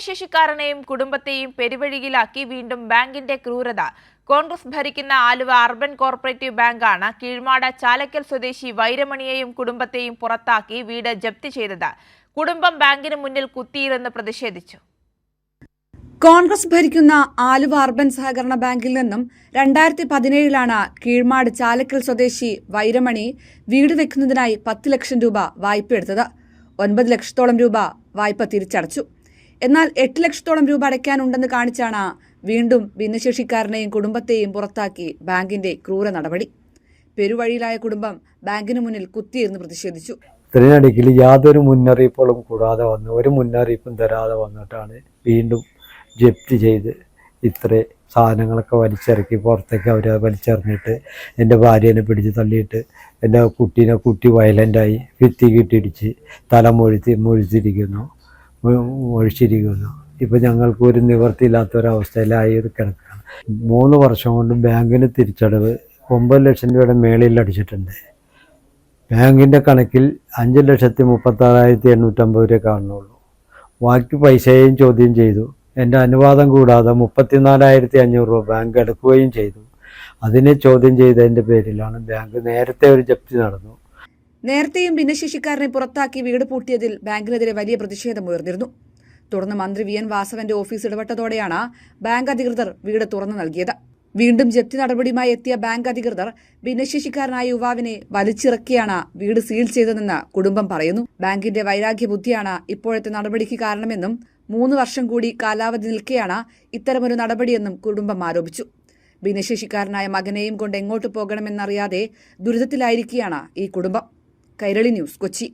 ഭിന്നശേഷിക്കാരനെയും കുടുംബത്തെയും പെരുവഴിയിലാക്കി വീണ്ടും ബാങ്കിന്റെ ക്രൂരത. കോൺഗ്രസ് ഭരിക്കുന്ന ആലുവ അർബൻ കോർപ്പറേറ്റീവ് ബാങ്കാണ് കീഴ്മാട ചാലക്കൽ സ്വദേശി വൈരമണിയെയും കുടുംബത്തെയും പുറത്താക്കി വീട് ജപ്തി ചെയ്തത്. കുടുംബം ബാങ്കിന് മുന്നിൽ കുത്തിയിരുന്ന് പ്രതിഷേധിച്ചു. കോൺഗ്രസ് ഭരിക്കുന്ന ആലുവ അർബൻ സഹകരണ ബാങ്കിൽ നിന്നും രണ്ടായിരത്തി പതിനേഴിലാണ് കീഴ്മാട് ചാലക്കൽ സ്വദേശി വൈരമണി വീട് വെക്കുന്നതിനായി പത്ത് ലക്ഷം രൂപ വായ്പയെടുത്തത്. ഒൻപത് ലക്ഷത്തോളം രൂപ വായ്പ തിരിച്ചടച്ചു. എന്നാൽ എട്ട് ലക്ഷത്തോളം രൂപ അടയ്ക്കാനുണ്ടെന്ന് കാണിച്ചാണ് വീണ്ടും ഭിന്നശേഷിക്കാരനെയും കുടുംബത്തെയും പുറത്താക്കി ബാങ്കിന്റെ ക്രൂര നടപടി. പെരുവഴിയിലായ കുടുംബം ബാങ്കിന് മുന്നിൽ കുത്തിയിരുന്ന് പ്രതിഷേധിച്ചു. ഇതിനിടയ്ക്കിൽ യാതൊരു മുന്നറിയിപ്പുകളും കൂടാതെ വന്ന് ഒരു മുന്നറിയിപ്പും തരാതെ വന്നിട്ടാണ് വീണ്ടും ജപ്തി ചെയ്ത് ഇത്ര സാധനങ്ങളൊക്കെ വലിച്ചിറക്കി പുറത്തേക്ക് അവർ വലിച്ചെറിഞ്ഞിട്ട് എന്റെ ഭാര്യേനെ പിടിച്ച് തള്ളിയിട്ട് എന്റെ കുട്ടീനെ കുട്ടി വയലന്റായി ഭിത്തി കിട്ടിയിടിച്ച് തല മുഴുത്തി മൊഴിച്ചിരിക്കുന്നു. മൊ- ഇപ്പോൾ ഇപ്പം ഞങ്ങൾക്ക് ഒരു നിവൃത്തിയില്ലാത്തൊരവസ്ഥയിലായി ഒരു കിടക്കുകയാണ്. മൂന്ന് വർഷം കൊണ്ട് ബാങ്കിന് തിരിച്ചടവ് ഒമ്പത് ലക്ഷം രൂപയുടെ മേളിൽ അടിച്ചിട്ടുണ്ട്. ബാങ്കിന്റെ കണക്കിൽ അഞ്ച് ലക്ഷത്തി മുപ്പത്താറായിരത്തി എണ്ണൂറ്റമ്പത് രൂപ കാണുന്നുള്ളൂ. ബാക്കി പൈസയും ചോദ്യം ചെയ്തു. എന്റെ അനുവാദം കൂടാതെ മുപ്പത്തിനാലായിരത്തി അഞ്ഞൂറ് രൂപ ബാങ്ക് എടുക്കുകയും ചെയ്തു. അതിനെ ചോദ്യം ചെയ്തതിന്റെ പേരിലാണ് ബാങ്ക് നേരത്തെ ഒരു ജപ്തി നടന്നു. നേരത്തെയും ഭിന്നശേഷിക്കാരനെ പുറത്താക്കി വീട് പൂട്ടിയതിൽ ബാങ്കിനെതിരെ വലിയ പ്രതിഷേധം ഉയർന്നിരുന്നു. തുടർന്ന് മന്ത്രി വി. എൻ. വാസവന്റെ ഓഫീസ് ഇടപെട്ടതോടെയാണ് ബാങ്ക് അധികൃതർ വീട് തുറന്നു നൽകിയത്. വീണ്ടും ജപ്തി നടപടിയുമായി എത്തിയ ബാങ്ക് അധികൃതർ ഭിന്നശേഷിക്കാരനായ യുവാവിനെ വലിച്ചിറക്കിയാണ് വീട് സീൽ ചെയ്തതെന്ന് കുടുംബം പറയുന്നു. ബാങ്കിന്റെ വൈരാഗ്യ ബുദ്ധിയാണ് ഇപ്പോഴത്തെ നടപടിക്ക് കാരണമെന്നും മൂന്ന് വർഷം കൂടി കാലാവധി നിൽക്കെയാണ് ഇത്തരമൊരു നടപടിയെന്നും കുടുംബം ആരോപിച്ചു. ഭിന്നശേഷിക്കാരനായ മകനെയും കൊണ്ട് എങ്ങോട്ട് പോകണമെന്നറിയാതെ ദുരിതത്തിലായിരിക്കുകയാണ് ഈ കുടുംബം. കൈരളി ന്യൂസ് കൊച്ചി.